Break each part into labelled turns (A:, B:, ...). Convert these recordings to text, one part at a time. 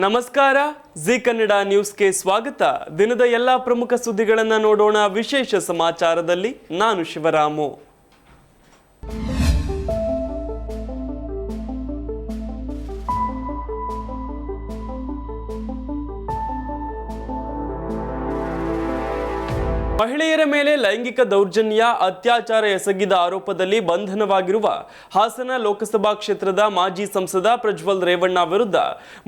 A: ನಮಸ್ಕಾರ ಜಿ ಕನ್ನಡ ನ್ಯೂಸ್ಗೆ ಸ್ವಾಗತ. ದಿನದ ಎಲ್ಲಾ ಪ್ರಮುಖ ಸುದ್ದಿಗಳನ್ನು ನೋಡೋಣ. ವಿಶೇಷ ಸಮಾಚಾರದಲ್ಲಿ ನಾನು ಶಿವರಾಮು. ಮಹಿಳೆಯರ ಮೇಲೆ ಲೈಂಗಿಕ ದೌರ್ಜನ್ಯ, ಅತ್ಯಾಚಾರ ಎಸಗಿದ ಆರೋಪದಲ್ಲಿ ಬಂಧನವಾಗಿರುವ ಹಾಸನ ಲೋಕಸಭಾ ಕ್ಷೇತ್ರದ ಮಾಜಿ ಸಂಸದ ಪ್ರಜ್ವಲ್ ರೇವಣ್ಣ ವಿರುದ್ಧ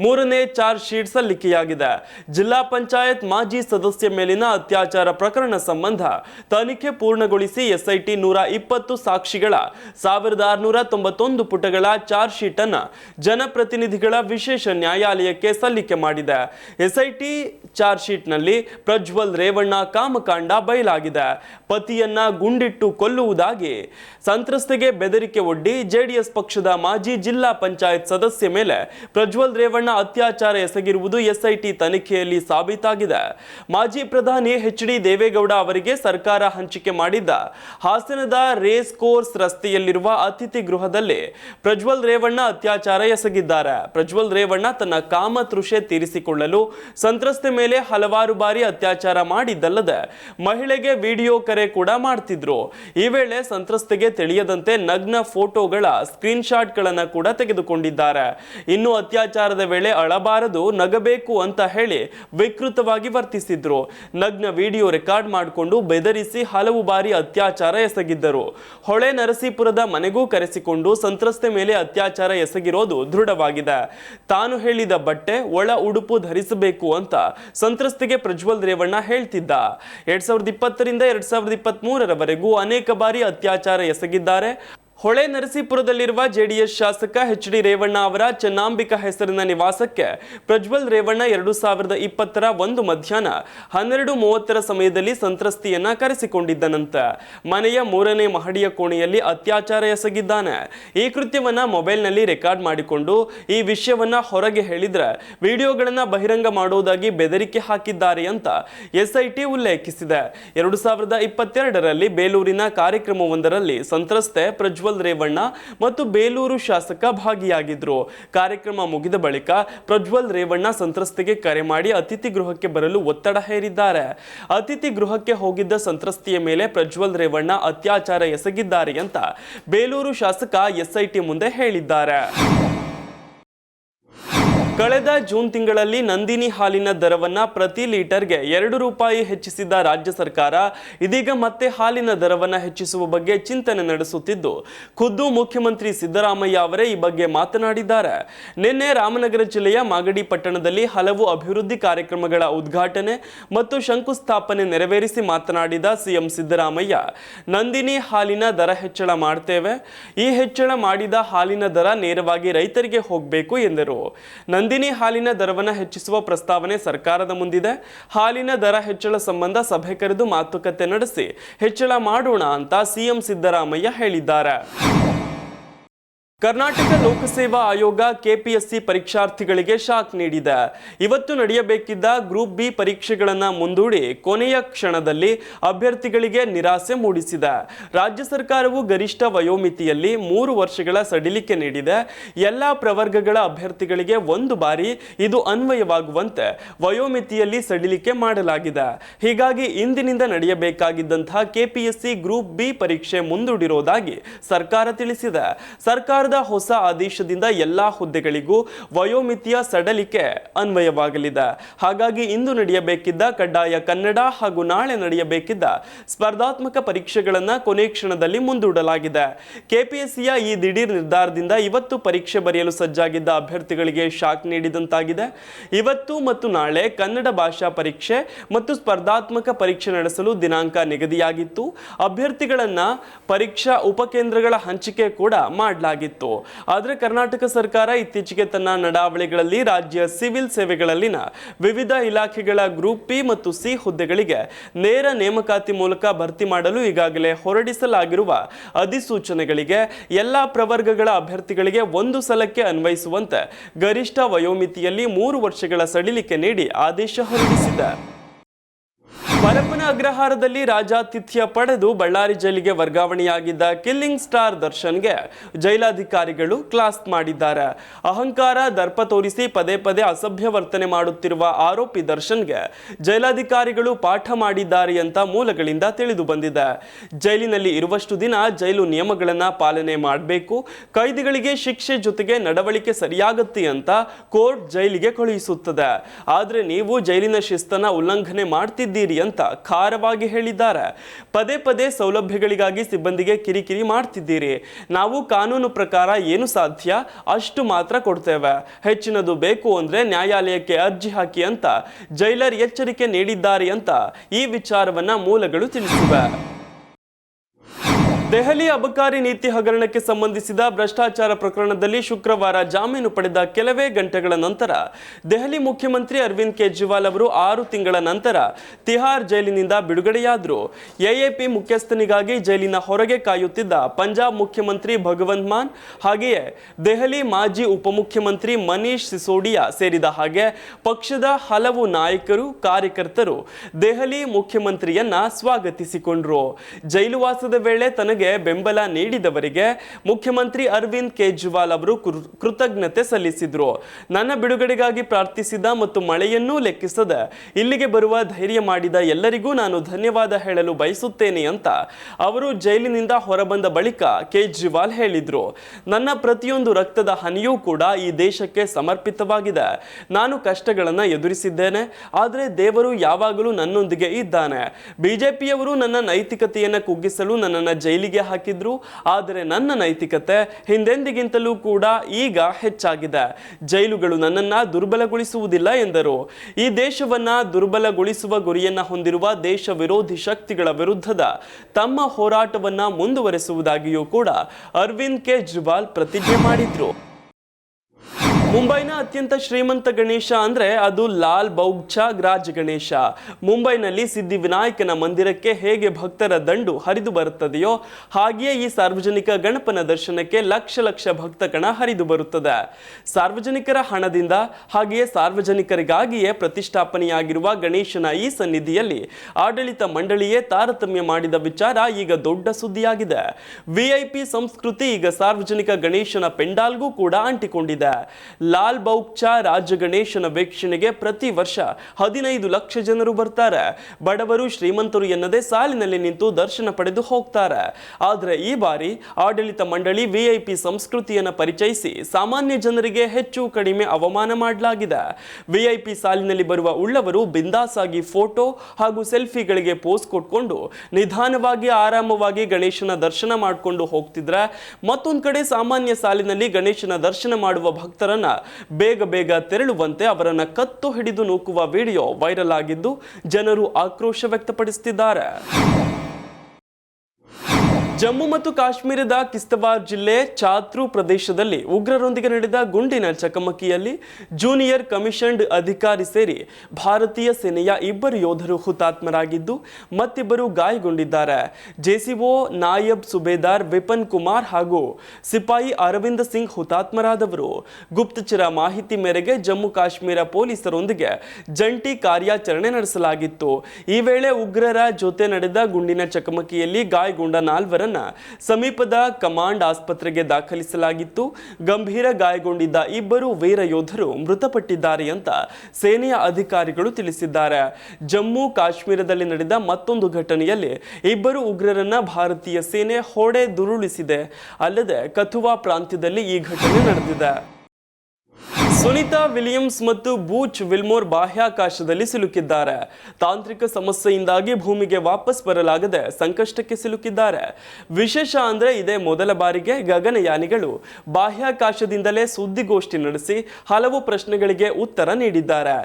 A: ಮೂರನೇ ಚಾರ್ಜ್ ಶೀಟ್ ಸಲ್ಲಿಕೆಯಾಗಿದೆ. ಜಿಲ್ಲಾ ಪಂಚಾಯತ್ ಮಾಜಿ ಸದಸ್ಯ ಮೇಲಿನ ಅತ್ಯಾಚಾರ ಪ್ರಕರಣ ಸಂಬಂಧ ತನಿಖೆ ಪೂರ್ಣಗೊಳಿಸಿ ಎಸ್ಐಟಿ ನೂರ ಇಪ್ಪತ್ತು ಸಾಕ್ಷಿಗಳ, ಸಾವಿರದ ಆರುನೂರ ತೊಂಬತ್ತೊಂದು ಪುಟಗಳ ಚಾರ್ಜ್ ಶೀಟ್ ಅನ್ನು ಜನಪ್ರತಿನಿಧಿಗಳ ವಿಶೇಷ ನ್ಯಾಯಾಲಯಕ್ಕೆ ಸಲ್ಲಿಕೆ ಮಾಡಿದೆ. ಎಸ್ಐಟಿ ಚಾರ್ಜ್ ಶೀಟ್ನಲ್ಲಿ ಪ್ರಜ್ವಲ್ ರೇವಣ್ಣ ಕಾಮಕಾಂಡ ಬಯಲಾಗಿದೆ ಪತಿಯನ್ನ ಗುಂಡಿಟ್ಟು ಕೊಲ್ಲುವುದಾಗಿ ಸಂತ್ರಸ್ತೆಗೆ ಬೆದರಿಕೆ ಒಡ್ಡಿ ಜೆಡಿಎಸ್ ಪಕ್ಷದ ಮಾಜಿ ಜಿಲ್ಲಾ ಪಂಚಾಯತ್ ಸದಸ್ಯ ಮೇಲೆ ಪ್ರಜ್ವಲ್ ರೇವಣ್ಣ ಅತ್ಯಾಚಾರ ಎಸಗಿರುವುದು ಎಸ್ಐಟಿ ತನಿಖೆಯಲ್ಲಿ ಸಾಬೀತಾಗಿದೆ. ಮಾಜಿ ಪ್ರಧಾನಿ ಎಚ್ ಡಿ ದೇವೇಗೌಡ ಅವರಿಗೆ ಸರ್ಕಾರ ಹಂಚಿಕೆ ಮಾಡಿದ್ದ. ಹಾಸನದ ರೇಸ್ ಕೋರ್ಸ್ ರಸ್ತೆಯಲ್ಲಿರುವ ಅತಿಥಿ ಗೃಹದಲ್ಲಿ ಪ್ರಜ್ವಲ್ ರೇವಣ್ಣ ಅತ್ಯಾಚಾರ ಎಸಗಿದ್ದಾರೆ. ಪ್ರಜ್ವಲ್ ರೇವಣ್ಣ ತನ್ನ ಕಾಮ ತೃಷೆ ತೀರಿಸಿಕೊಳ್ಳಲು ಸಂತ್ರಸ್ತೆ ಮೇಲೆ ಹಲವಾರು ಬಾರಿ ಅತ್ಯಾಚಾರ ಮಾಡಿದ್ದಲ್ಲದೆ ಮಹಿಳೆಗೆ ವಿಡಿಯೋ ಕರೆ ಕೂಡ ಮಾಡ್ತಿದ್ರು. ಈ ವೇಳೆ ಸಂತ್ರಸ್ತೆಗೆ ತಿಳಿಯದಂತೆ ನಗ್ನ ಫೋಟೋಗಳ ಸ್ಕ್ರೀನ್ ಶಾಟ್ಗಳನ್ನು ಕೂಡ ತೆಗೆದುಕೊಂಡಿದ್ದಾರೆ. ಇನ್ನು ಅತ್ಯಾಚಾರದ ವೇಳೆ ಅಳಬಾರದು, ನಗಬೇಕು ಅಂತ ಹೇಳಿ ವಿಕೃತವಾಗಿ ವರ್ತಿಸಿದ್ರು. ನಗ್ನ ವಿಡಿಯೋ ರೆಕಾರ್ಡ್ ಮಾಡಿಕೊಂಡು ಬೆದರಿಸಿ ಹಲವು ಬಾರಿ ಅತ್ಯಾಚಾರ ಎಸಗಿದ್ದರು. ಹೊಳೆ ನರಸೀಪುರದ ಮನೆಗೂ ಕರೆಸಿಕೊಂಡು ಸಂತ್ರಸ್ತೆ ಮೇಲೆ ಅತ್ಯಾಚಾರ ಎಸಗಿರೋದು ದೃಢವಾಗಿದೆ. ತಾನು ಹೇಳಿದ ಬಟ್ಟೆ ಒಳ ಉಡುಪು ಧರಿಸಬೇಕು ಅಂತ ಸಂತ್ರಸ್ತೆಗೆ ಪ್ರಜ್ವಲ್ ರೇವಣ್ಣ ಹೇಳ್ತಿದ್ದ. ಎರಡ್ ಸಾವಿರದ ಇಪ್ಪತ್ತರಿಂದ ಎರಡ್ ಸಾವಿರದ ಇಪ್ಪತ್ತ್ ಮೂರರವರೆಗೂ ಅನೇಕ ಬಾರಿ ಅತ್ಯಾಚಾರ ಎಸಗಿದ್ದಾರೆ. ಹೊಳೆ ನರಸೀಪುರದಲ್ಲಿರುವ ಜೆಡಿಎಸ್ ಶಾಸಕ ಎಚ್ ಡಿ ರೇವಣ್ಣ ಅವರ ಚೆನ್ನಾಂಬಿಕಾ ಹೆಸರಿನ ನಿವಾಸಕ್ಕೆ ಪ್ರಜ್ವಲ್ ರೇವಣ್ಣ ಎರಡು ಸಾವಿರದ ಇಪ್ಪತ್ತರ ಒಂದು ಮಧ್ಯಾಹ್ನ ಹನ್ನೆರಡು ಮೂವತ್ತರ ಸಮಯದಲ್ಲಿ ಸಂತ್ರಸ್ತಿಯನ್ನ ಕರೆಸಿಕೊಂಡಿದ್ದನಂತೆ. ಮನೆಯ ಮೂರನೇ ಮಹಡಿಯ ಕೋಣೆಯಲ್ಲಿ ಅತ್ಯಾಚಾರ ಎಸಗಿದ್ದಾನೆ. ಈ ಕೃತ್ಯವನ್ನ ಮೊಬೈಲ್ನಲ್ಲಿ ರೆಕಾರ್ಡ್ ಮಾಡಿಕೊಂಡು ಈ ವಿಷಯವನ್ನ ಹೊರಗೆ ಹೇಳಿದ್ರೆ ವಿಡಿಯೋಗಳನ್ನ ಬಹಿರಂಗ ಮಾಡುವುದಾಗಿ ಬೆದರಿಕೆ ಹಾಕಿದ್ದಾರೆ ಅಂತ ಎಸ್ಐಟಿ ಉಲ್ಲೇಖಿಸಿದೆ. ಎರಡು ಸಾವಿರದ ಇಪ್ಪತ್ತೆರಡರಲ್ಲಿ ಬೇಲೂರಿನ ಕಾರ್ಯಕ್ರಮವೊಂದರಲ್ಲಿ ಸಂತ್ರಸ್ತೆ ಪ್ರಜ್ವಲ್ ರೇವಣ್ಣ ಮತ್ತು ಬೇಲೂರು ಶಾಸಕ ಭಾಗಿಯಾಗಿದ್ರು. ಕಾರ್ಯಕ್ರಮ ಮುಗಿದ ಬಳಿಕ ಪ್ರಜ್ವಲ್ ರೇವಣ್ಣ ಸಂತ್ರಸ್ತೆಗೆ ಕರೆ ಮಾಡಿ ಅತಿಥಿ ಗೃಹಕ್ಕೆ ಬರಲು ಒತ್ತಡ ಹೇರಿದ್ದಾರೆ. ಅತಿಥಿ ಗೃಹಕ್ಕೆ ಹೋಗಿದ್ದ ಸಂತ್ರಸ್ತೆಯ ಮೇಲೆ ಪ್ರಜ್ವಲ್ ರೇವಣ್ಣ ಅತ್ಯಾಚಾರ ಎಸಗಿದ್ದಾರೆ ಅಂತ ಬೇಲೂರು ಶಾಸಕ ಎಸ್ಐಟಿ ಮುಂದೆ ಹೇಳಿದ್ದಾರೆ. ಕಳೆದ ಜೂನ್ ತಿಂಗಳಲ್ಲಿ ನಂದಿನಿ ಹಾಲಿನ ದರವನ್ನ ಪ್ರತಿ ಲೀಟರ್ಗೆ ಎರಡು ರೂಪಾಯಿ ಹೆಚ್ಚಿಸಿದ್ದ ರಾಜ್ಯ ಸರ್ಕಾರ ಇದೀಗ ಮತ್ತೆ ಹಾಲಿನ ದರವನ್ನ ಹೆಚ್ಚಿಸುವ ಬಗ್ಗೆ ಚಿಂತನೆ ನಡೆಸುತ್ತಿದ್ದು, ಖುದ್ದು ಮುಖ್ಯಮಂತ್ರಿ ಸಿದ್ದರಾಮಯ್ಯ ಅವರೇ ಈ ಬಗ್ಗೆ ಮಾತನಾಡಿದ್ದಾರೆ. ನಿನ್ನೆ ರಾಮನಗರ ಜಿಲ್ಲೆಯ ಮಾಗಡಿ ಪಟ್ಟಣದಲ್ಲಿ ಹಲವು ಅಭಿವೃದ್ಧಿ ಕಾರ್ಯಕ್ರಮಗಳ ಉದ್ಘಾಟನೆ ಮತ್ತು ಶಂಕುಸ್ಥಾಪನೆ ನೆರವೇರಿಸಿ ಮಾತನಾಡಿದ ಸಿಎಂ ಸಿದ್ದರಾಮಯ್ಯ, ನಂದಿನಿ ಹಾಲಿನ ದರ ಹೆಚ್ಚಳ ಮಾಡ್ತೇವೆ. ಈ ಹೆಚ್ಚಳ ಮಾಡಿದ ಹಾಲಿನ ದರ ನೇರವಾಗಿ ರೈತರಿಗೆ ಹೋಗಬೇಕು ಎಂದರು. ನಂದಿನಿ ಹಾಲಿನ ದರವನ್ನು ಹೆಚ್ಚಿಸುವ ಪ್ರಸ್ತಾವನೆ ಸರ್ಕಾರದ ಮುಂದಿದೆ. ಹಾಲಿನ ದರ ಹೆಚ್ಚಳ ಸಂಬಂಧ ಸಭೆ ಕರೆದು ಮಾತುಕತೆ ನಡೆಸಿ, ಹೆಚ್ಚಳ ಮಾಡೋಣ ಅಂತ ಸಿಎಂ ಸಿದ್ದರಾಮಯ್ಯ ಹೇಳಿದ್ದಾರೆ. ಕರ್ನಾಟಕ ಲೋಕಸೇವಾ ಆಯೋಗ ಕೆಪಿಎಸ್ಸಿ ಪರೀಕ್ಷಾರ್ಥಿಗಳಿಗೆ ಶಾಕ್ ನೀಡಿದೆ. ಇವತ್ತು ನಡೆಯಬೇಕಿದ್ದ ಗ್ರೂಪ್ ಬಿ ಪರೀಕ್ಷೆಗಳನ್ನು ಮುಂದೂಡಿ ಕೊನೆಯ ಕ್ಷಣದಲ್ಲಿ ಅಭ್ಯರ್ಥಿಗಳಿಗೆ ನಿರಾಸೆ ಮೂಡಿಸಿದೆ. ರಾಜ್ಯ ಸರ್ಕಾರವು ಗರಿಷ್ಠ ವಯೋಮಿತಿಯಲ್ಲಿ ಮೂರು ವರ್ಷಗಳ ಸಡಿಲಿಕೆ ನೀಡಿದೆ. ಎಲ್ಲ ಪ್ರವರ್ಗಗಳ ಅಭ್ಯರ್ಥಿಗಳಿಗೆ ಒಂದು ಬಾರಿ ಇದು ಅನ್ವಯವಾಗುವಂತೆ ವಯೋಮಿತಿಯಲ್ಲಿ ಸಡಿಲಿಕೆ ಮಾಡಲಾಗಿದೆ. ಹೀಗಾಗಿ ಇಂದಿನಿಂದ ನಡೆಯಬೇಕಾಗಿದ್ದಂತಹ ಕೆಪಿಎಸ್ಸಿ ಗ್ರೂಪ್ ಬಿ ಪರೀಕ್ಷೆ ಮುಂದೂಡಿರುವುದಾಗಿ ಸರ್ಕಾರ ತಿಳಿಸಿದೆ. ಸರ್ಕಾರದ ಹೊಸ ಆದೇಶದಿಂದ ಎಲ್ಲಾ ಹುದ್ದೆಗಳಿಗೂ ವಯೋಮಿತಿಯ ಸಡಲಿಕೆ ಅನ್ವಯವಾಗಲಿದೆ. ಹಾಗಾಗಿ ಇಂದು ನಡೆಯಬೇಕಿದ್ದ ಕಡ್ಡಾಯ ಕನ್ನಡ ಹಾಗೂ ನಾಳೆ ನಡೆಯಬೇಕಿದ್ದ ಸ್ಪರ್ಧಾತ್ಮಕ ಪರೀಕ್ಷೆಗಳನ್ನು ಕೊನೆ ಕ್ಷಣದಲ್ಲಿ ಮುಂದೂಡಲಾಗಿದೆ. ಕೆಪಿಎಸ್ಸಿಯ ಈ ದಿಢೀರ್ ನಿರ್ಧಾರದಿಂದ ಇವತ್ತು ಪರೀಕ್ಷೆ ಬರೆಯಲು ಸಜ್ಜಾಗಿದ್ದ ಅಭ್ಯರ್ಥಿಗಳಿಗೆ ಶಾಕ್ ನೀಡಿದಂತಾಗಿದೆ. ಇವತ್ತು ಮತ್ತು ನಾಳೆ ಕನ್ನಡ ಭಾಷಾ ಪರೀಕ್ಷೆ ಮತ್ತು ಸ್ಪರ್ಧಾತ್ಮಕ ಪರೀಕ್ಷೆ ನಡೆಸಲು ದಿನಾಂಕ ನಿಗದಿಯಾಗಿತ್ತು. ಅಭ್ಯರ್ಥಿಗಳನ್ನ ಪರೀಕ್ಷಾ ಉಪಕೇಂದ್ರಗಳ ಹಂಚಿಕೆ ಕೂಡ ಮಾಡಲಾಗಿತ್ತು. ಆದರೆ ಕರ್ನಾಟಕ ಸರ್ಕಾರ ಇತ್ತೀಚೆಗೆ ತನ್ನ ನಡಾವಳಿಗಳಲ್ಲಿ ರಾಜ್ಯ ಸಿವಿಲ್ ಸೇವೆಗಳಲ್ಲಿನ ವಿವಿಧ ಇಲಾಖೆಗಳ ಗ್ರೂಪ್ ಪಿ ಮತ್ತು ಸಿ ಹುದ್ದೆಗಳಿಗೆ ನೇರ ನೇಮಕಾತಿ ಮೂಲಕ ಭರ್ತಿ ಮಾಡಲು ಈಗಾಗಲೇ ಹೊರಡಿಸಲಾಗಿರುವ ಅಧಿಸೂಚನೆಗಳಿಗೆ ಎಲ್ಲ ಪ್ರವರ್ಗಗಳ ಅಭ್ಯರ್ಥಿಗಳಿಗೆ ಒಂದು ಸಲಕ್ಕೆ ಅನ್ವಯಿಸುವಂತೆ ಗರಿಷ್ಠ ವಯೋಮಿತಿಯಲ್ಲಿ ಮೂರು ವರ್ಷಗಳ ಸಡಿಲಿಕೆ ನೀಡಿ ಆದೇಶ ಹೊರಡಿಸಿದೆ. ಪರಪ್ಪನ ಅಗ್ರಹಾರದಲ್ಲಿ ರಾಜಾತಿಥ್ಯ ಪಡೆದು ಬಳ್ಳಾರಿ ಜೈಲಿಗೆ ವರ್ಗಾವಣೆಯಾಗಿದ್ದ ಕಿಲ್ಲಿಂಗ್ ಸ್ಟಾರ್ ದರ್ಶನ್ಗೆ ಜೈಲಾಧಿಕಾರಿಗಳು ಕ್ಲಾಸ್ ಮಾಡಿದ್ದಾರೆ. ಅಹಂಕಾರ, ದರ್ಪ ತೋರಿಸಿ ಪದೇ ಪದೇ ಅಸಭ್ಯ ವರ್ತನೆ ಮಾಡುತ್ತಿರುವ ಆರೋಪಿ ದರ್ಶನ್ಗೆ ಜೈಲಾಧಿಕಾರಿಗಳು ಪಾಠ ಮಾಡಿದ್ದಾರೆ ಅಂತ ಮೂಲಗಳಿಂದ ತಿಳಿದು ಬಂದಿದೆ. ಜೈಲಿನಲ್ಲಿ ಇರುವಷ್ಟು ದಿನ ಜೈಲು ನಿಯಮಗಳನ್ನು ಪಾಲನೆ ಮಾಡಬೇಕು, ಕೈದಿಗಳಿಗೆ ಶಿಕ್ಷೆ ಜೊತೆಗೆ ನಡವಳಿಕೆ ಸರಿಯಾಗತ್ತೆ ಅಂತ ಕೋರ್ಟ್ ಜೈಲಿಗೆ ಕಳುಹಿಸುತ್ತದೆ. ಆದರೆ ನೀವು ಜೈಲಿನ ಶಿಸ್ತನ್ನು ಉಲ್ಲಂಘನೆ ಮಾಡ್ತಿದ್ದೀರಿ ಅಂತ ಖಾರವಾಗಿ ಹೇಳಿದ್ದಾರೆ. ಪದೇ ಪದೇ ಸೌಲಭ್ಯಗಳಿಗಾಗಿ ಸಿಬ್ಬಂದಿಗೆ ಕಿರಿಕಿರಿ ಮಾಡ್ತಿದ್ದೀರಿ. ನಾವು ಕಾನೂನು ಪ್ರಕಾರ ಏನು ಸಾಧ್ಯ? ಅಷ್ಟು ಮಾತ್ರ ಕೊಡ್ತೇವೆ. ಹೆಚ್ಚಿನದು ಬೇಕು ಅಂದ್ರೆ ನ್ಯಾಯಾಲಯಕ್ಕೆ ಅರ್ಜಿ ಹಾಕಿ ಅಂತ ಜೈಲರ್ ಎಚ್ಚರಿಕೆ ನೀಡಿದ್ದಾರೆ ಅಂತ ಈ ವಿಚಾರವನ್ನ ಮೂಲಗಳು ತಿಳಿಸಿವೆ. ದೆಹಲಿ ಅಬಕಾರಿ ನೀತಿ ಹಗರಣಕ್ಕೆ ಸಂಬಂಧಿಸಿದ ಭ್ರಷ್ಟಾಚಾರ ಪ್ರಕರಣದಲ್ಲಿ ಶುಕ್ರವಾರ ಜಾಮೀನು ಪಡೆದ ಕೆಲವೇ ಗಂಟೆಗಳ ನಂತರ ದೆಹಲಿ ಮುಖ್ಯಮಂತ್ರಿ ಅರವಿಂದ್ ಕೇಜ್ರಿವಾಲ್ ಅವರು ಆರು ತಿಂಗಳ ನಂತರ ತಿಹಾರ್ ಜೈಲಿನಿಂದ ಬಿಡುಗಡೆಯಾದರು. ಎಎಪಿ ಮುಖ್ಯಸ್ಥನಿಗಾಗಿ ಜೈಲಿನ ಹೊರಗೆ ಕಾಯುತ್ತಿದ್ದ ಪಂಜಾಬ್ ಮುಖ್ಯಮಂತ್ರಿ ಭಗವಂತ್ ಮಾನ್, ಹಾಗೆಯೇ ದೆಹಲಿ ಮಾಜಿ ಉಪಮುಖ್ಯಮಂತ್ರಿ ಮನೀಶ್ ಸಿಸೋಡಿಯಾ ಸೇರಿದ ಹಾಗೆ ಪಕ್ಷದ ಹಲವು ನಾಯಕರು, ಕಾರ್ಯಕರ್ತರು ದೆಹಲಿ ಮುಖ್ಯಮಂತ್ರಿಯನ್ನ ಸ್ವಾಗತಿಸಿಕೊಂಡ್ರು. ಜೈಲುವಾಸದ ವೇಳೆ ತನಗೆ ಬೆಂಬಲ ನೀಡಿದವರಿಗೆ ಮುಖ್ಯಮಂತ್ರಿ ಅರವಿಂದ್ ಕೇಜ್ರಿವಾಲ್ ಅವರು ಕೃತಜ್ಞತೆ ಸಲ್ಲಿಸಿದ್ರು. ನನ್ನ ಬಿಡುಗಡೆಗಾಗಿ ಪ್ರಾರ್ಥಿಸಿದ ಮತ್ತು ಮಳೆಯನ್ನೂ ಲೆಕ್ಕಿಸದ, ಇಲ್ಲಿಗೆ ಬರುವ ಧೈರ್ಯ ಮಾಡಿದ ಎಲ್ಲರಿಗೂ ನಾನು ಧನ್ಯವಾದ ಹೇಳಲು ಬಯಸುತ್ತೇನೆ ಅಂತ ಅವರು ಜೈಲಿನಿಂದ ಹೊರಬಂದ ಬಳಿಕ ಕೇಜ್ರಿವಾಲ್ ಹೇಳಿದ್ರು. ನನ್ನ ಪ್ರತಿಯೊಂದು ರಕ್ತದ ಹನಿಯೂ ಕೂಡ ಈ ದೇಶಕ್ಕೆ ಸಮರ್ಪಿತವಾಗಿದೆ. ನಾನು ಕಷ್ಟಗಳನ್ನು ಎದುರಿಸಿದ್ದೇನೆ, ಆದರೆ ದೇವರು ಯಾವಾಗಲೂ ನನ್ನೊಂದಿಗೆ ಇದ್ದಾನೆ. ಬಿಜೆಪಿಯವರು ನನ್ನ ನೈತಿಕತೆಯನ್ನು ಕುಗ್ಗಿಸಲು ನನ್ನನ್ನು ಜೈಲಿಗೆ ಹಾಕಿದ್ರು, ಆದರೆ ನನ್ನ ನೈತಿಕತೆ ಹಿಂದೆಂದಿಗಿಂತಲೂ ಕೂಡ ಈಗ ಹೆಚ್ಚಾಗಿದೆ. ಜೈಲುಗಳು ನನ್ನನ್ನು ದುರ್ಬಲಗೊಳಿಸುವುದಿಲ್ಲ ಎಂದರು. ಈ ದೇಶವನ್ನ ದುರ್ಬಲಗೊಳಿಸುವ ಗುರಿಯನ್ನ ಹೊಂದಿರುವ ದೇಶ ವಿರೋಧಿ ಶಕ್ತಿಗಳ ವಿರುದ್ಧದ ತಮ್ಮ ಹೋರಾಟವನ್ನ ಮುಂದುವರೆಸುವುದಾಗಿಯೂ ಕೂಡ ಅರವಿಂದ್ ಕೇಜ್ರಿವಾಲ್ ಪ್ರತಿಜ್ಞೆ ಮಾಡಿದ್ರು. ಮುಂಬೈನ ಅತ್ಯಂತ ಶ್ರೀಮಂತ ಗಣೇಶ ಅಂದ್ರೆ ಅದು ಲಾಲ್ ಬೌಗ್ಚಾ ರಾಜ ಗಣೇಶ. ಮುಂಬೈನಲ್ಲಿ ಸಿದ್ಧಿವಿನಾಯಕನ ಮಂದಿರಕ್ಕೆ ಹೇಗೆ ಭಕ್ತರ ದಂಡು ಹರಿದು ಬರುತ್ತದೆಯೋ ಹಾಗೆಯೇ ಈ ಸಾರ್ವಜನಿಕ ಗಣಪನ ದರ್ಶನಕ್ಕೆ ಲಕ್ಷ ಲಕ್ಷ ಭಕ್ತಗಣ ಹರಿದು ಬರುತ್ತದೆ. ಸಾರ್ವಜನಿಕರ ಹಣದಿಂದ ಹಾಗೆಯೇ ಸಾರ್ವಜನಿಕರಿಗಾಗಿಯೇ ಪ್ರತಿಷ್ಠಾಪನೆಯಾಗಿರುವ ಗಣೇಶನ ಈ ಸನ್ನಿಧಿಯಲ್ಲಿ ಆಡಳಿತ ಮಂಡಳಿಯೇ ತಾರತಮ್ಯ ಮಾಡಿದ ವಿಚಾರ ಈಗ ದೊಡ್ಡ ಸುದ್ದಿಯಾಗಿದೆ. ವಿಐಪಿ ಸಂಸ್ಕೃತಿ ಈಗ ಸಾರ್ವಜನಿಕ ಗಣೇಶನ ಪೆಂಡಾಲ್ಗೂ ಕೂಡ ಅಂಟಿಕೊಂಡಿದೆ. ಲಾಲ್ ಬೌಕ್ಚಾ ರಾಜ ಗಣೇಶನ ವೀಕ್ಷಣೆಗೆ ಪ್ರತಿ ವರ್ಷ ಹದಿನೈದು ಲಕ್ಷ ಜನರು ಬರ್ತಾರೆ. ಬಡವರು ಶ್ರೀಮಂತರು ಎನ್ನದೇ ಸಾಲಿನಲ್ಲಿ ನಿಂತು ದರ್ಶನ ಪಡೆದು ಹೋಗ್ತಾರೆ. ಆದರೆ ಈ ಬಾರಿ ಆಡಳಿತ ಮಂಡಳಿ ವಿಐಪಿ ಸಂಸ್ಕೃತಿಯನ್ನು ಪರಿಚಯಿಸಿ ಸಾಮಾನ್ಯ ಜನರಿಗೆ ಹೆಚ್ಚು ಕಡಿಮೆ ಅವಮಾನ ಮಾಡಲಾಗಿದೆ. ವಿಐಪಿ ಸಾಲಿನಲ್ಲಿ ಬರುವ ಉಳ್ಳವರು ಬಿಂದಾಸಾಗಿ ಫೋಟೋ ಹಾಗೂ ಸೆಲ್ಫಿಗಳಿಗೆ ಪೋಸ್ ಕೊಟ್ಕೊಂಡು ನಿಧಾನವಾಗಿ ಆರಾಮವಾಗಿ ಗಣೇಶನ ದರ್ಶನ ಮಾಡಿಕೊಂಡು ಹೋಗ್ತಿದ್ರೆ ಮತ್ತೊಂದು ಕಡೆ ಸಾಮಾನ್ಯ ಸಾಲಿನಲ್ಲಿ ಗಣೇಶನ ದರ್ಶನ ಮಾಡುವ ಭಕ್ತರನ್ನ ಬೇಗ ಬೇಗ ತೆರಳುವಂತೆ ಅವರನ್ನು ಕತ್ತು ಹಿಡಿದು ನೂಕುವ ವಿಡಿಯೋ ವೈರಲ್ ಆಗಿದ್ದು ಜನರು ಆಕ್ರೋಶ ವ್ಯಕ್ತಪಡಿಸುತ್ತಿದ್ದಾರೆ. ಜಮ್ಮು ಮತ್ತು ಕಾಶ್ಮೀರದ ಕಿಸ್ತವಾರ್ ಜಿಲ್ಲೆ ಚಾತ್ರು ಪ್ರದೇಶದಲ್ಲಿ ಉಗ್ರರೊಂದಿಗೆ ನಡೆದ ಗುಂಡಿನ ಚಕಮಕಿಯಲ್ಲಿ ಜೂನಿಯರ್ ಕಮಿಷನ್ಡ್ ಅಧಿಕಾರಿ ಸೇರಿ ಭಾರತೀಯ ಸೇನೆಯ ಇಬ್ಬರು ಯೋಧರು ಹುತಾತ್ಮರಾಗಿದ್ದು, ಮತ್ತಿಬ್ಬರು ಗಾಯಗೊಂಡಿದ್ದಾರೆ. ಜೆಸಿಒ ನಾಯಬ್ ಸುಬೇದಾರ್, ವಿಪನ್ ಕುಮಾರ್ ಹಾಗೂ ಸಿಪಾಯಿ ಅರವಿಂದ ಸಿಂಗ್ ಹುತಾತ್ಮರಾದವರು. ಗುಪ್ತಚರ ಮಾಹಿತಿ ಮೇರೆಗೆ ಜಮ್ಮು ಕಾಶ್ಮೀರ ಪೊಲೀಸರೊಂದಿಗೆ ಜಂಟಿ ಕಾರ್ಯಾಚರಣೆ ನಡೆಸಲಾಗಿತ್ತು. ಈ ವೇಳೆ ಉಗ್ರರ ಜೊತೆ ನಡೆದ ಗುಂಡಿನ ಚಕಮಕಿಯಲ್ಲಿ ಗಾಯಗೊಂಡ ಸಮೀಪದ ಕಮಾಂಡ್ ಆಸ್ಪತ್ರೆಗೆ ದಾಖಲಿಸಲಾಗಿತ್ತು. ಗಂಭೀರ ಗಾಯಗೊಂಡಿದ್ದ ಇಬ್ಬರು ವೀರ ಯೋಧರು ಮೃತಪಟ್ಟಿದ್ದಾರೆ ಅಂತ ಸೇನೆಯ ಅಧಿಕಾರಿಗಳು ತಿಳಿಸಿದ್ದಾರೆ. ಜಮ್ಮು ಕಾಶ್ಮೀರದಲ್ಲಿ ನಡೆದ ಮತ್ತೊಂದು ಘಟನೆಯಲ್ಲಿ ಇಬ್ಬರು ಉಗ್ರರನ್ನ ಭಾರತೀಯ ಸೇನೆ ಹೊಡೆದುರುಳಿಸಿದೆ ಅಲ್ಲದೆ ಕಥುವಾ ಪ್ರಾಂತ್ಯದಲ್ಲಿ ಈ ಘಟನೆ ನಡೆದಿದೆ. ಸುನಿತಾ ವಿಲಿಯಮ್ಸ್ ಮತ್ತು ಬೂಚ್ ವಿಲ್ಮೋರ್ ಬಾಹ್ಯಾಕಾಶದಲ್ಲಿ ಸಿಲುಕಿದ್ದಾರೆ. ತಾಂತ್ರಿಕ ಸಮಸ್ಯೆಯಿಂದಾಗಿ ಭೂಮಿಗೆ ವಾಪಸ್ ಬರಲಾಗದೆ ಸಂಕಷ್ಟಕ್ಕೆ ಸಿಲುಕಿದ್ದಾರೆ. ವಿಶೇಷ ಅಂದ್ರೆ ಇದೇ ಮೊದಲ ಬಾರಿಗೆ ಗಗನಯಾನಿಗಳು ಬಾಹ್ಯಾಕಾಶದಿಂದಲೇ ಸುದ್ದಿಗೋಷ್ಠಿ ನಡೆಸಿ ಹಲವು ಪ್ರಶ್ನೆಗಳಿಗೆ ಉತ್ತರ ನೀಡಿದ್ದಾರೆ.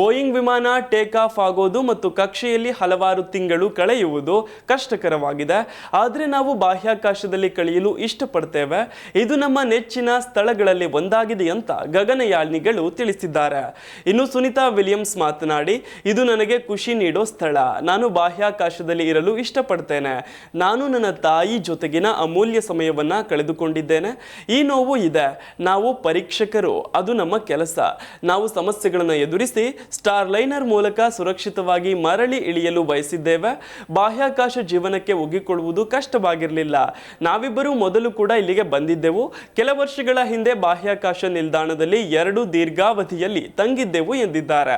A: ಬೋಯಿಂಗ್ ವಿಮಾನ ಟೇಕ್ ಆಫ್ ಆಗೋದು ಮತ್ತು ಕಕ್ಷೆಯಲ್ಲಿ ಹಲವಾರು ತಿಂಗಳು ಕಳೆಯುವುದು ಕಷ್ಟಕರವಾಗಿದೆ. ಆದರೆ ನಾವು ಬಾಹ್ಯಾಕಾಶದಲ್ಲಿ ಕಳೆಯಲು ಇಷ್ಟಪಡ್ತೇವೆ. ಇದು ನಮ್ಮ ನೆಚ್ಚಿನ ಸ್ಥಳಗಳಲ್ಲಿ ಒಂದಾಗಿದೆ ಅಂತ ಗಗನಯಾನಿ ಶಾಲಿನಿಗಳು ತಿಳಿಸಿದ್ದಾರೆ. ಇನ್ನು ಸುನಿತಾ ವಿಲಿಯಮ್ಸ್ ಮಾತನಾಡಿ, ಇದು ನನಗೆ ಖುಷಿ ನೀಡೋ ಸ್ಥಳ. ನಾನು ಬಾಹ್ಯಾಕಾಶದಲ್ಲಿ ಇರಲು ಇಷ್ಟಪಡ್ತೇನೆ. ನಾನು ನನ್ನ ತಾಯಿ ಜೊತೆಗಿನ ಅಮೂಲ್ಯ ಸಮಯವನ್ನ ಕಳೆದುಕೊಂಡಿದ್ದೇನೆ. ಈ ನೋವು ಇದೆ. ನಾವು ಪರೀಕ್ಷಕರು. ಅದು ನಮ್ಮ ಕೆಲಸ. ನಾವು ಸಮಸ್ಯೆಗಳನ್ನು ಎದುರಿಸಿ ಸ್ಟಾರ್ ಲೈನರ್ ಮೂಲಕ ಸುರಕ್ಷಿತವಾಗಿ ಮರಳಿ ಇಳಿಯಲು ಬಯಸಿದ್ದೇವೆ. ಬಾಹ್ಯಾಕಾಶ ಜೀವನಕ್ಕೆ ಒಗ್ಗಿಕೊಳ್ಳುವುದು ಕಷ್ಟವಾಗಿರಲಿಲ್ಲ. ನಾವಿಬ್ಬರೂ ಮೊದಲು ಕೂಡ ಇಲ್ಲಿಗೆ ಬಂದಿದ್ದೆವು. ಕೆಲ ವರ್ಷಗಳ ಹಿಂದೆ ಬಾಹ್ಯಾಕಾಶ ನಿಲ್ದಾಣದಲ್ಲಿ ಎರಡು ದೀರ್ಘಾವಧಿಯಲ್ಲಿ ತಂಗಿದ್ದೆವು ಎಂದಿದ್ದಾರೆ.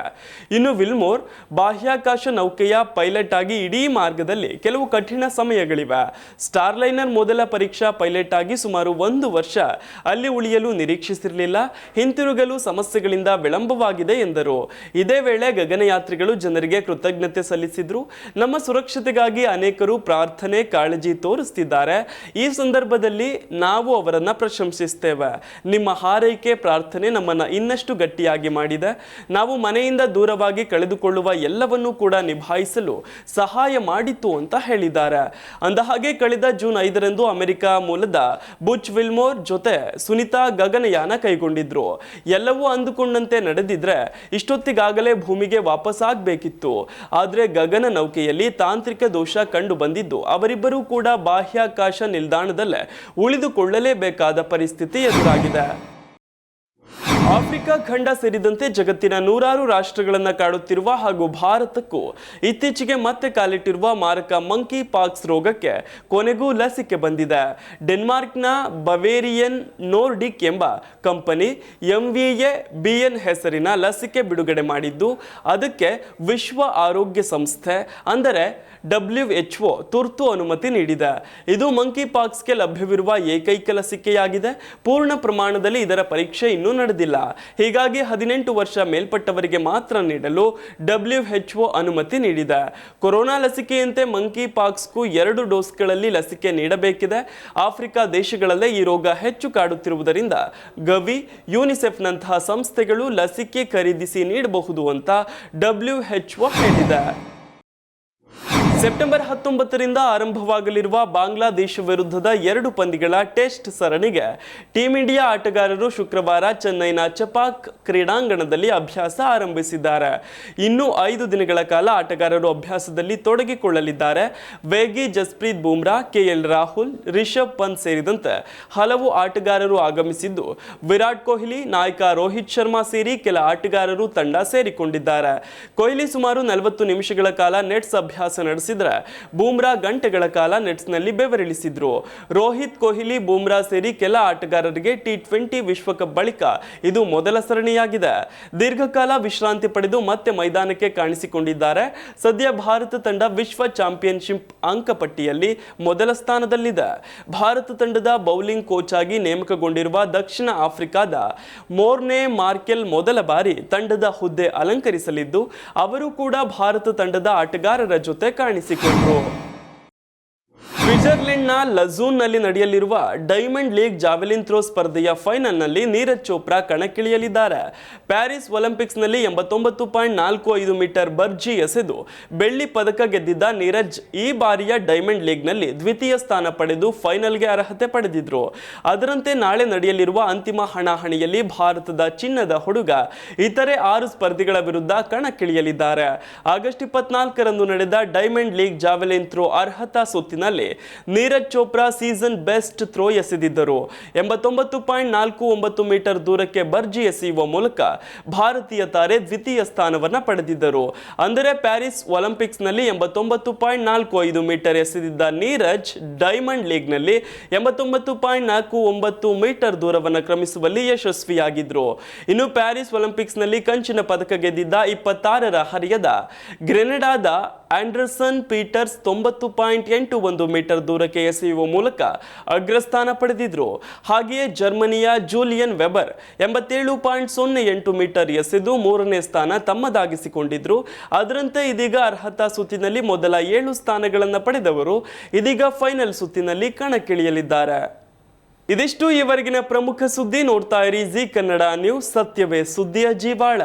A: ಇನ್ನು ವಿಲ್ಮೋರ್ ಬಾಹ್ಯಾಕಾಶ ನೌಕೆಯ ಪೈಲಟ್ ಆಗಿ ಇಡೀ ಮಾರ್ಗದಲ್ಲಿ ಕೆಲವು ಕಠಿಣ ಸಮಯಗಳಿವೆ. ಸ್ಟಾರ್ಲೈನರ್ ಮೊದಲ ಪರೀಕ್ಷಾ ಪೈಲಟ್ ಆಗಿ ಸುಮಾರು ಒಂದು ವರ್ಷ ಅಲ್ಲಿ ಉಳಿಯಲು ನಿರೀಕ್ಷಿಸಿರಲಿಲ್ಲ. ಹಿಂತಿರುಗಲು ಸಮಸ್ಯೆಗಳಿಂದ ವಿಳಂಬವಾಗಿದೆ ಎಂದರು. ಇದೇ ವೇಳೆ ಗಗನಯಾತ್ರಿಗಳು ಜನರಿಗೆ ಕೃತಜ್ಞತೆ ಸಲ್ಲಿಸಿದ್ರು. ನಮ್ಮ ಸುರಕ್ಷತೆಗಾಗಿ ಅನೇಕರು ಪ್ರಾರ್ಥನೆ ಕಾಳಜಿ ತೋರಿಸ್ತಿದ್ದಾರೆ. ಈ ಸಂದರ್ಭದಲ್ಲಿ ನಾವು ಅವರನ್ನು ಪ್ರಶಂಸಿಸ್ತೇವೆ. ನಿಮ್ಮ ಹಾರೈಕೆ, ಪ್ರಾರ್ಥನೆ ನಮ್ಮನ್ನ ಇನ್ನಷ್ಟು ಗಟ್ಟಿಯಾಗಿ ಮಾಡಿದೆ, ನಾವು ಮನೆಯಿಂದ ದೂರವಾಗಿ ಕಳೆದುಕೊಳ್ಳುವ ಎಲ್ಲವನ್ನೂ ಕೂಡ ನಿಭಾಯಿಸಲು ಸಹಾಯ ಮಾಡಿತು ಅಂತ ಹೇಳಿದ್ದಾರೆ. ಅಂದಹಾಗೆ, ಕಳೆದ ಜೂನ್ ಐದರಂದು ಅಮೆರಿಕ ಮೂಲದ ಬುಚ್ ವಿಲ್ಮೋರ್ ಜೊತೆ ಸುನಿತಾ ಗಗನಯಾನ ಕೈಗೊಂಡಿದ್ರು. ಎಲ್ಲವೂ ಅಂದುಕೊಂಡಂತೆ ನಡೆದಿದ್ರೆ ಇಷ್ಟೊತ್ತಿಗಾಗಲೇ ಭೂಮಿಗೆ ವಾಪಸ್ ಆಗಬೇಕಿತ್ತು ಆದರೆ ಗಗನ ನೌಕೆಯಲ್ಲಿ ತಾಂತ್ರಿಕ ದೋಷ ಕಂಡು ಬಂದಿದ್ದು ಅವರಿಬ್ಬರೂ ಕೂಡ ಬಾಹ್ಯಾಕಾಶ ನಿಲ್ದಾಣದಲ್ಲೇ ಉಳಿದುಕೊಳ್ಳಲೇಬೇಕಾದ ಪರಿಸ್ಥಿತಿ ಎದುರಾಗಿದೆ. ಆಫ್ರಿಕಾ ಖಂಡ ಸೇರಿದಂತೆ ಜಗತ್ತಿನ ನೂರಾರು ರಾಷ್ಟ್ರಗಳನ್ನು ಕಾಡುತ್ತಿರುವ ಹಾಗೂ ಭಾರತಕ್ಕೂ ಇತ್ತೀಚೆಗೆ ಮತ್ತೆ ಕಾಲಿಟ್ಟಿರುವ ಮಾರಕ ಮಂಕಿ ಪಾಕ್ಸ್ ರೋಗಕ್ಕೆ ಕೊನೆಗೂ ಲಸಿಕೆ ಬಂದಿದೆ. ಡೆನ್ಮಾರ್ಕ್ನ ಬವೇರಿಯನ್ ನೋರ್ಡಿಕ್ ಎಂಬ ಕಂಪನಿ ಎಂವಿಎ ಬಿಎನ್ ಹೆಸರಿನ ಲಸಿಕೆ ಬಿಡುಗಡೆ ಮಾಡಿದ್ದು, ಅದಕ್ಕೆ ವಿಶ್ವ ಆರೋಗ್ಯ ಸಂಸ್ಥೆ ಅಂದರೆ ಡಬ್ಲ್ಯೂ ಎಚ್ ಒ ತುರ್ತು ಅನುಮತಿ ನೀಡಿದೆ. ಇದು ಮಂಕಿ ಪಾಕ್ಸ್ಗೆ ಲಭ್ಯವಿರುವ ಏಕೈಕ ಲಸಿಕೆಯಾಗಿದೆ. ಪೂರ್ಣ ಪ್ರಮಾಣದಲ್ಲಿ ಇದರ ಪರೀಕ್ಷೆ ಇನ್ನೂ ನಡೆದಿಲ್ಲ. ಹೀಗಾಗಿ ಹದಿನೆಂಟು ವರ್ಷ ಮೇಲ್ಪಟ್ಟವರಿಗೆ ಮಾತ್ರ ನೀಡಲು ಡಬ್ಲ್ಯೂ ಎಚ್ ಒ ಅನುಮತಿ ನೀಡಿದೆ. ಕೊರೋನಾ ಲಸಿಕೆಯಂತೆ ಮಂಕಿ ಪಾಕ್ಸ್ಗೂ ಎರಡು ಡೋಸ್ಗಳಲ್ಲಿ ಲಸಿಕೆ ನೀಡಬೇಕಿದೆ. ಆಫ್ರಿಕಾ ದೇಶಗಳಲ್ಲೇ ಈ ರೋಗ ಹೆಚ್ಚು ಕಾಡುತ್ತಿರುವುದರಿಂದ ಗವಿ, ಯೂನಿಸೆಫ್ನಂತಹ ಸಂಸ್ಥೆಗಳು ಲಸಿಕೆ ಖರೀದಿಸಿ ನೀಡಬಹುದು ಅಂತ ಡಬ್ಲ್ಯೂ ಒ ಹೇಳಿದೆ. ಸೆಪ್ಟೆಂಬರ್ ಹತ್ತೊಂಬತ್ತರಿಂದ ಆರಂಭವಾಗಲಿರುವ ಬಾಂಗ್ಲಾದೇಶ ವಿರುದ್ಧದ ಎರಡು ಪಂದ್ಯಗಳ ಟೆಸ್ಟ್ ಸರಣಿಗೆ ಟೀಂ ಇಂಡಿಯಾ ಆಟಗಾರರು ಶುಕ್ರವಾರ ಚೆನ್ನೈನ ಚಪಾಕ್ ಕ್ರೀಡಾಂಗಣದಲ್ಲಿ ಅಭ್ಯಾಸ ಆರಂಭಿಸಿದ್ದಾರೆ. ಇನ್ನು ಐದು ದಿನಗಳ ಕಾಲ ಆಟಗಾರರು ಅಭ್ಯಾಸದಲ್ಲಿ ತೊಡಗಿಕೊಳ್ಳಲಿದ್ದಾರೆ. ವೇಗಿ, ಜಸ್ಪ್ರೀತ್ ಬೂಮ್ರಾ, ಕೆಎಲ್ ರಾಹುಲ್, ರಿಷಬ್ ಪಂತ್ ಸೇರಿದಂತೆ ಹಲವು ಆಟಗಾರರು ಆಗಮಿಸಿದ್ದು, ವಿರಾಟ್ ಕೊಹ್ಲಿ, ನಾಯಕ ರೋಹಿತ್ ಶರ್ಮಾ ಸೇರಿ ಕೆಲ ಆಟಗಾರರು ತಂಡ ಸೇರಿಕೊಂಡಿದ್ದಾರೆ. ಕೊಹ್ಲಿ ಸುಮಾರು ನಲವತ್ತು ನಿಮಿಷಗಳ ಕಾಲ ನೆಟ್ಸ್ ಅಭ್ಯಾಸ ಬೂಮ್ರಾ ಗಂಟೆಗಳ ಕಾಲ ನೆಟ್ಸ್ನಲ್ಲಿ ಬೆವರಿಳಿಸಿದ್ರು. ರೋಹಿತ್ ಕೊಹ್ಲಿ, ಬೂಮ್ರಾ ಸೇರಿ ಕೆಲ ಆಟಗಾರರಿಗೆ ಟಿ ಟ್ವೆಂಟಿ ವಿಶ್ವಕಪ್ ಬಳಿಕ ಇದು ಮೊದಲ ಸರಣಿಯಾಗಿದೆ. ದೀರ್ಘಕಾಲ ವಿಶ್ರಾಂತಿ ಪಡೆದು ಮತ್ತೆ ಮೈದಾನಕ್ಕೆ ಕಾಣಿಸಿಕೊಂಡಿದ್ದಾರೆ. ಸದ್ಯ ಭಾರತ ತಂಡ ವಿಶ್ವ ಚಾಂಪಿಯನ್ಶಿಪ್ ಅಂಕಪಟ್ಟಿಯಲ್ಲಿ ಮೊದಲ ಸ್ಥಾನದಲ್ಲಿದೆ. ಭಾರತ ತಂಡದ ಬೌಲಿಂಗ್ ಕೋಚ್ ಆಗಿ ನೇಮಕಗೊಂಡಿರುವ ದಕ್ಷಿಣ ಆಫ್ರಿಕಾದ ಮೋರ್ನೆ ಮಾರ್ಕೆಲ್ ಮೊದಲ ಬಾರಿ ತಂಡದ ಹುದ್ದೆ ಅಲಂಕರಿಸಲಿದ್ದು, ಅವರು ಕೂಡ ಭಾರತ ತಂಡದ ಆಟಗಾರರ ಜೊತೆ se quebrou. ಸ್ವಿಟ್ಜರ್ಲೆಂಡ್ನ ಲಝೂನ್ನಲ್ಲಿ ನಡೆಯಲಿರುವ ಡೈಮಂಡ್ ಲೀಗ್ ಜಾವೆಲಿನ್ ಥ್ರೋ ಸ್ಪರ್ಧೆಯ ಫೈನಲ್ನಲ್ಲಿ ನೀರಜ್ ಚೋಪ್ರಾ ಕಣಕ್ಕಿಳಿಯಲಿದ್ದಾರೆ. ಪ್ಯಾರಿಸ್ ಒಲಿಂಪಿಕ್ಸ್ನಲ್ಲಿ ಎಂಬತ್ತೊಂಬತ್ತು ಪಾಯಿಂಟ್ ನಾಲ್ಕು ಐದು ಮೀಟರ್ ಬರ್ಜಿ ಎಸೆದು ಬೆಳ್ಳಿ ಪದಕ ಗೆದ್ದಿದ್ದ ನೀರಜ್ ಈ ಬಾರಿಯ ಡೈಮಂಡ್ ಲೀಗ್ನಲ್ಲಿ ದ್ವಿತೀಯ ಸ್ಥಾನ ಪಡೆದು ಫೈನಲ್ಗೆ ಅರ್ಹತೆ ಪಡೆದಿದ್ರು. ಅದರಂತೆ ನಾಳೆ ನಡೆಯಲಿರುವ ಅಂತಿಮ ಹಣಾಹಣಿಯಲ್ಲಿ ಭಾರತದ ಚಿನ್ನದ ಹುಡುಗ ಇತರೆ ಆರು ಸ್ಪರ್ಧಿಗಳ ವಿರುದ್ಧ ಕಣಕ್ಕಿಳಿಯಲಿದ್ದಾರೆ. ಆಗಸ್ಟ್ ಇಪ್ಪತ್ನಾಲ್ಕರಂದು ನಡೆದ ಡೈಮಂಡ್ ಲೀಗ್ ಜಾವೆಲಿನ್ ಥ್ರೋ ಅರ್ಹತಾ ಸುತ್ತಿನಲ್ಲಿ Neeraj Chopra season best throw ಎಸೆದಿದ್ದರು. ಎಂಬತ್ತೊಂಬತ್ತು ಪಾಯಿಂಟ್ ನಾಲ್ಕು ಒಂಬತ್ತು ಮೀಟರ್ ದೂರಕ್ಕೆ ಭರ್ಜಿ ಎಸೆಯುವ ಮೂಲಕ ಭಾರತೀಯ ತಾರೆ ದ್ವಿತೀಯ ಸ್ಥಾನವನ್ನು ಪಡೆದಿದ್ದರು. ಅಂದರೆ ಪ್ಯಾರಿಸ್ ಒಲಿಂಪಿಕ್ಸ್ನಲ್ಲಿ ಎಂಬತ್ತೊಂಬತ್ತು ಪಾಯಿಂಟ್ ನಾಲ್ಕು ಐದು ಮೀಟರ್ ಎಸೆದಿದ್ದ ನೀರಜ್ ಡೈಮಂಡ್ ಲೀಗ್ನಲ್ಲಿ ಎಂಬತ್ತೊಂಬತ್ತು ಪಾಯಿಂಟ್ ನಾಲ್ಕು ಒಂಬತ್ತು ಮೀಟರ್ ದೂರವನ್ನು ಕ್ರಮಿಸುವಲ್ಲಿ ಯಶಸ್ವಿಯಾಗಿದ್ದರು ಇನ್ನು ಪ್ಯಾರಿಸ್ ಒಲಿಂಪಿಕ್ಸ್ನಲ್ಲಿ ಕಂಚಿನ ಪದಕ ಗೆದ್ದಿದ್ದ ಇಪ್ಪತ್ತಾರರ ಹರಿಯದ ಗ್ರೆನೆಡಾದ ಆಂಡರ್ಸನ್ ಪೀಟರ್ಸ್ ತೊಂಬತ್ತು ಪಾಯಿಂಟ್ ಎಂಟು ಒಂದು ಮೀಟರ್ ದೂರಕ್ಕೆ ಎಸೆಯುವ ಮೂಲಕ ಅಗ್ರಸ್ಥಾನ ಪಡೆದಿದ್ರು. ಹಾಗೆಯೇ ಜರ್ಮನಿಯ ಜೂಲಿಯನ್ ವೆಬರ್ ಎಂಬತ್ತೇಳು ಪಾಯಿಂಟ್ ಸೊನ್ನೆ ಎಂಟು ಮೀಟರ್ ಎಸೆದು ಮೂರನೇ ಸ್ಥಾನ ತಮ್ಮದಾಗಿಸಿಕೊಂಡಿದ್ರು. ಅದರಂತೆ ಇದೀಗ ಅರ್ಹತಾ ಸುತ್ತಿನಲ್ಲಿ ಮೊದಲ ಏಳು ಸ್ಥಾನಗಳನ್ನು ಪಡೆದವರು ಇದೀಗ ಫೈನಲ್ ಸುತ್ತಿನಲ್ಲಿ ಕಣಕ್ಕಿಳಿಯಲಿದ್ದಾರೆ. ಇದಿಷ್ಟು ಈವರೆಗಿನ ಪ್ರಮುಖ ಸುದ್ದಿ ನೋಡ್ತಾ ಇರಿ. ಜಿ ಕನ್ನಡ ನ್ಯೂಸ್, ಸತ್ಯವೇ ಸುದ್ದಿಯ ಜೀವಾಳ.